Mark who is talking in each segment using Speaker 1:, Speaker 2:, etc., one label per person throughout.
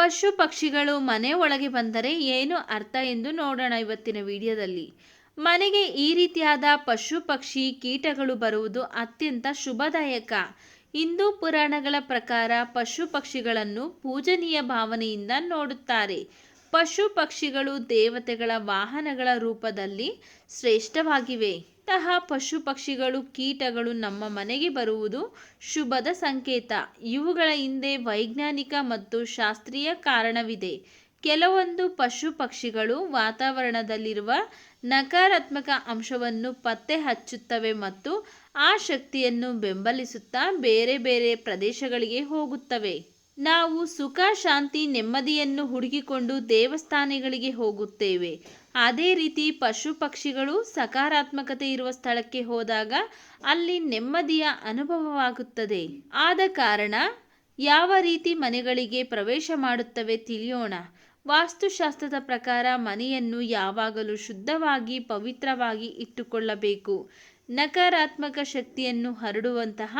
Speaker 1: ಪಶು ಪಕ್ಷಿಗಳು ಮನೆ ಒಳಗೆ ಬಂದರೆ ಏನು ಅರ್ಥ ಎಂದು ನೋಡೋಣ ಇವತ್ತಿನ ವಿಡಿಯೋದಲ್ಲಿ. ಮನೆಗೆ ಈ ರೀತಿಯಾದ ಪಶು ಪಕ್ಷಿ ಕೀಟಗಳು ಬರುವುದು ಅತ್ಯಂತ ಶುಭದಾಯಕ. ಹಿಂದೂ ಪುರಾಣಗಳ ಪ್ರಕಾರ ಪಶು ಪಕ್ಷಿಗಳನ್ನು ಪೂಜನೀಯ ಭಾವನೆಯಿಂದ ನೋಡುತ್ತಾರೆ. ಪಶು ಪಕ್ಷಿಗಳು ದೇವತೆಗಳ ವಾಹನಗಳ ರೂಪದಲ್ಲಿ ಶ್ರೇಷ್ಠವಾಗಿವೆ. ಇಂತಹ ಪಶು ಪಕ್ಷಿಗಳು ಕೀಟಗಳು ನಮ್ಮ ಮನೆಗೆ ಬರುವುದು ಶುಭದ ಸಂಕೇತ. ಇವುಗಳ ಹಿಂದೆ ವೈಜ್ಞಾನಿಕ ಮತ್ತು ಶಾಸ್ತ್ರೀಯ ಕಾರಣವಿದೆ. ಕೆಲವೊಂದು ಪಶು ಪಕ್ಷಿಗಳು ವಾತಾವರಣದಲ್ಲಿರುವ ನಕಾರಾತ್ಮಕ ಅಂಶವನ್ನು ಪತ್ತೆ ಹಚ್ಚುತ್ತವೆ ಮತ್ತು ಆ ಶಕ್ತಿಯನ್ನು ಬೆಂಬಲಿಸುತ್ತಾ ಬೇರೆ ಬೇರೆ ಪ್ರದೇಶಗಳಿಗೆ ಹೋಗುತ್ತವೆ. ನಾವು ಸುಖ, ಶಾಂತಿ, ನೆಮ್ಮದಿಯನ್ನು ಹುಡುಕಿಕೊಂಡು ದೇವಸ್ಥಾನಗಳಿಗೆ ಹೋಗುತ್ತೇವೆ. ಅದೇ ರೀತಿ ಪಶು ಪಕ್ಷಿಗಳು ಸಕಾರಾತ್ಮಕತೆ ಇರುವ ಸ್ಥಳಕ್ಕೆ ಹೋದಾಗ ಅಲ್ಲಿ ನೆಮ್ಮದಿಯ ಅನುಭವವಾಗುತ್ತದೆ. ಆದ ಕಾರಣ ಯಾವ ರೀತಿ ಮನೆಗಳಿಗೆ ಪ್ರವೇಶ ಮಾಡುತ್ತವೆ ತಿಳಿಯೋಣ. ವಾಸ್ತುಶಾಸ್ತ್ರದ ಪ್ರಕಾರ ಮನೆಯನ್ನು ಯಾವಾಗಲೂ ಶುದ್ಧವಾಗಿ, ಪವಿತ್ರವಾಗಿ ಇಟ್ಟುಕೊಳ್ಳಬೇಕು. ನಕಾರಾತ್ಮಕ ಶಕ್ತಿಯನ್ನು ಹರಡುವಂತಹ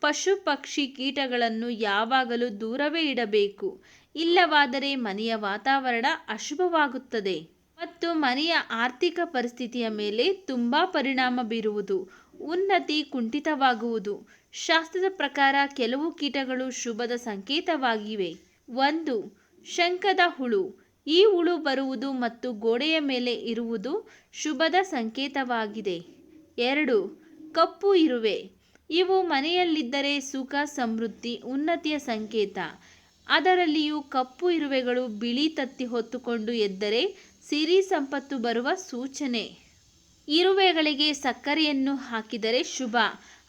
Speaker 1: ಪಶು ಪಕ್ಷಿ ಕೀಟಗಳನ್ನು ಯಾವಾಗಲೂ ದೂರವೇ ಇಡಬೇಕು. ಇಲ್ಲವಾದರೆ ಮನೆಯ ವಾತಾವರಣ ಅಶುಭವಾಗುತ್ತದೆ. ಮತ್ತು ಮನೆಯ ಆರ್ಥಿಕ ಪರಿಸ್ಥಿತಿಯ ಮೇಲೆ ತುಂಬ ಪರಿಣಾಮ ಬೀರುವುದು, ಉನ್ನತಿ ಕುಂಠಿತವಾಗುವುದು. ಶಾಸ್ತ್ರದ ಪ್ರಕಾರ ಕೆಲವು ಕೀಟಗಳು ಶುಭದ ಸಂಕೇತವಾಗಿವೆ. ಒಂದು ಶಂಕದ ಹುಳು. ಈ ಹುಳು ಬರುವುದು ಮತ್ತು ಗೋಡೆಯ ಮೇಲೆ ಇರುವುದು ಶುಭದ ಸಂಕೇತವಾಗಿದೆ. ಎರಡು, ಕಪ್ಪು ಇರುವೆ. ಇವು ಮನೆಯಲ್ಲಿದ್ದರೆ ಸುಖ, ಸಮೃದ್ಧಿ, ಉನ್ನತಿಯ ಸಂಕೇತ. ಅದರಲ್ಲಿಯೂ ಕಪ್ಪು ಇರುವೆಗಳು ಬಿಳಿ ತತ್ತಿ ಹೊತ್ತುಕೊಂಡು ಎದ್ದರೆ ಸಿರಿ ಸಂಪತ್ತು ಬರುವ ಸೂಚನೆ. ಇರುವೆಗಳಿಗೆ ಸಕ್ಕರೆಯನ್ನು ಹಾಕಿದರೆ ಶುಭ.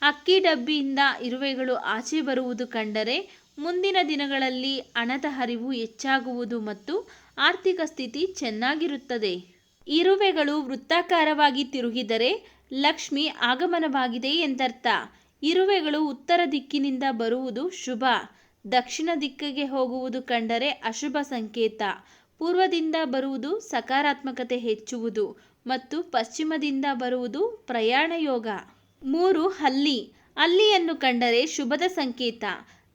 Speaker 1: ಅಕ್ಕಿ ಡಬ್ಬಿಯಿಂದ ಇರುವೆಗಳು ಆಚೆ ಬರುವುದು ಕಂಡರೆ ಮುಂದಿನ ದಿನಗಳಲ್ಲಿ ಹಣದ ಹರಿವು ಹೆಚ್ಚಾಗುವುದು ಮತ್ತು ಆರ್ಥಿಕ ಸ್ಥಿತಿ ಚೆನ್ನಾಗಿರುತ್ತದೆ. ಇರುವೆಗಳು ವೃತ್ತಾಕಾರವಾಗಿ ತಿರುಗಿದರೆ ಲಕ್ಷ್ಮಿ ಆಗಮನವಾಗಿದೆ ಎಂದರ್ಥ. ಇರುವೆಗಳು ಉತ್ತರ ದಿಕ್ಕಿನಿಂದ ಬರುವುದು ಶುಭ. ದಕ್ಷಿಣ ದಿಕ್ಕಿಗೆ ಹೋಗುವುದು ಕಂಡರೆ ಅಶುಭ ಸಂಕೇತ. ಪೂರ್ವದಿಂದ ಬರುವುದು ಸಕಾರಾತ್ಮಕತೆ ಹೆಚ್ಚುವುದು ಮತ್ತು ಪಶ್ಚಿಮದಿಂದ ಬರುವುದು ಪ್ರಯಾಣ ಯೋಗ ಮೂರು, ಹಲ್ಲಿ. ಹಲ್ಲಿಯನ್ನು ಕಂಡರೆ ಶುಭದ ಸಂಕೇತ.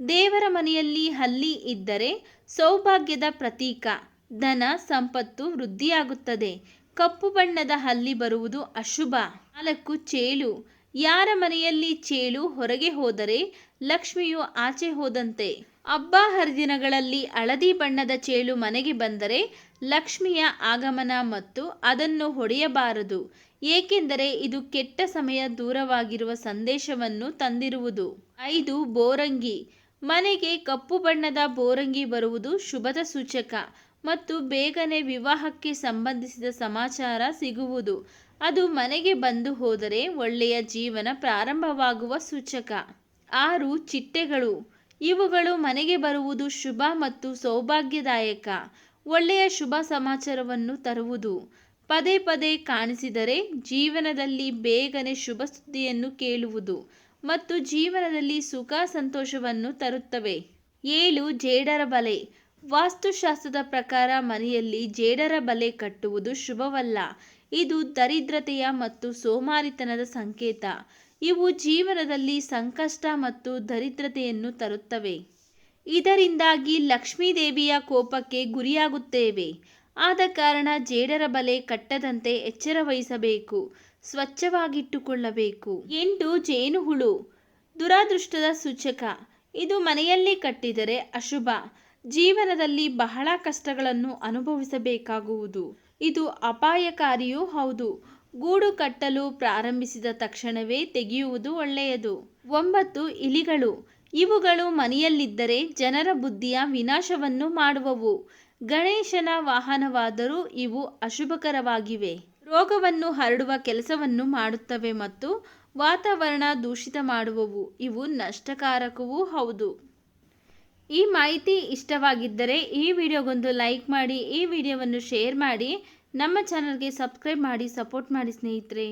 Speaker 1: ದೇವರ ಮನೆಯಲ್ಲಿ ಹಲ್ಲಿ ಇದ್ದರೆ ಸೌಭಾಗ್ಯದ ಪ್ರತೀಕ. ಧನ, ಸಂಪತ್ತು ವೃದ್ಧಿಯಾಗುತ್ತದೆ. ಕಪ್ಪು ಬಣ್ಣದ ಹಲ್ಲಿ ಬರುವುದು ಅಶುಭ. ನಾಲ್ಕು, ಚೇಳು. ಯಾರ ಮನೆಯಲ್ಲಿ ಚೇಳು ಹೊರಗೆ ಹೋದರೆ ಲಕ್ಷ್ಮಿಯು ಆಚೆ ಹೋದಂತೆ. ಹಬ್ಬ ಹರಿದಿನಗಳಲ್ಲಿ ಹಳದಿ ಬಣ್ಣದ ಚೇಳು ಮನೆಗೆ ಬಂದರೆ ಲಕ್ಷ್ಮಿಯ ಆಗಮನ ಮತ್ತು ಅದನ್ನು ಹೊಡೆಯಬಾರದು. ಏಕೆಂದರೆ ಇದು ಕೆಟ್ಟ ಸಮಯ ದೂರವಾಗಿರುವ ಸಂದೇಶವನ್ನು ತಂದಿರುವುದು. ಐದು, ಬೋರಂಗಿ. ಮನೆಗೆ ಕಪ್ಪು ಬಣ್ಣದ ಬೋರಂಗಿ ಬರುವುದು ಶುಭದ ಸೂಚಕ ಮತ್ತು ಬೇಗನೆ ವಿವಾಹಕ್ಕೆ ಸಂಬಂಧಿಸಿದ ಸಮಾಚಾರ ಸಿಗುವುದು. ಅದು ಮನೆಗೆ ಬಂದು ಹೋದರೆ ಒಳ್ಳೆಯ ಜೀವನ ಪ್ರಾರಂಭವಾಗುವ ಸೂಚಕ. ಆರು, ಚಿಟ್ಟೆಗಳು. ಇವುಗಳು ಮನೆಗೆ ಬರುವುದು ಶುಭ ಮತ್ತು ಸೌಭಾಗ್ಯದಾಯಕ. ಒಳ್ಳೆಯ ಶುಭ ಸಮಾಚಾರವನ್ನು ತರುವುದು. ಪದೇ ಪದೇ ಕಾಣಿಸಿದರೆ ಜೀವನದಲ್ಲಿ ಬೇಗನೆ ಶುಭ ಸುದ್ದಿಯನ್ನು ಕೇಳುವುದು ಮತ್ತು ಜೀವನದಲ್ಲಿ ಸುಖ ಸಂತೋಷವನ್ನು ತರುತ್ತವೆ. ಏಳು, ಜೇಡರ ಬಲೆ. ವಾಸ್ತುಶಾಸ್ತ್ರದ ಪ್ರಕಾರ ಮನೆಯಲ್ಲಿ ಜೇಡರ ಬಲೆ ಕಟ್ಟುವುದು ಶುಭವಲ್ಲ. ಇದು ದರಿದ್ರತೆಯ ಮತ್ತು ಸೋಮಾರಿತನದ ಸಂಕೇತ. ಇವು ಜೀವನದಲ್ಲಿ ಸಂಕಷ್ಟ ಮತ್ತು ದರಿದ್ರತೆಯನ್ನು ತರುತ್ತವೆ. ಇದರಿಂದಾಗಿ ಲಕ್ಷ್ಮೀದೇವಿಯ ಕೋಪಕ್ಕೆ ಗುರಿಯಾಗುತ್ತೇವೆ. ಆದ ಕಾರಣ ಜೇಡರ ಬಲೆ ಕಟ್ಟದಂತೆ ಎಚ್ಚರ ವಹಿಸಬೇಕು, ಸ್ವಚ್ಛವಾಗಿಟ್ಟುಕೊಳ್ಳಬೇಕು ಎಂಟು ಜೇನುಹುಳು. ದುರಾದೃಷ್ಟದ ಸೂಚಕ. ಇದು ಮನೆಯಲ್ಲಿ ಕಟ್ಟಿದರೆ ಅಶುಭ. ಜೀವನದಲ್ಲಿ ಬಹಳ ಕಷ್ಟಗಳನ್ನು ಅನುಭವಿಸಬೇಕಾಗುವುದು. ಇದು ಅಪಾಯಕಾರಿಯೂ ಹೌದು. ಗೂಡು ಕಟ್ಟಲು ಪ್ರಾರಂಭಿಸಿದ ತಕ್ಷಣವೇ ತೆಗೆಯುವುದು ಒಳ್ಳೆಯದು. ಒಂಬತ್ತು ಇಲಿಗಳು. ಇವುಗಳು ಮನೆಯಲ್ಲಿದ್ದರೆ ಜನರ ಬುದ್ಧಿಯ ವಿನಾಶವನ್ನು ಮಾಡುವವು. ಗಣೇಶನ ವಾಹನವಾದರೂ ಇವು ಅಶುಭಕರವಾಗಿವೆ. ರೋಗವನ್ನು ಹರಡುವ ಕೆಲಸವನ್ನು ಮಾಡುತ್ತವೆ ಮತ್ತು ವಾತಾವರಣ ದೂಷಿತ ಮಾಡುವವು. ಇವು ನಷ್ಟಕಾರಕವೂ ಹೌದು. ಈ ಮಾಹಿತಿ ಇಷ್ಟವಾಗಿದ್ದರೆ ಈ ವಿಡಿಯೋಗೊಂದು ಲೈಕ್ ಮಾಡಿ, ಈ ವಿಡಿಯೋವನ್ನು ಶೇರ್ ಮಾಡಿ ನಮ್ಮ ಚಾನಲ್ಗೆ ಸಬ್ಸ್ಕ್ರೈಬ್ ಮಾಡಿ ಸಪೋರ್ಟ್ ಮಾಡಿ ಸ್ನೇಹಿತರೆ.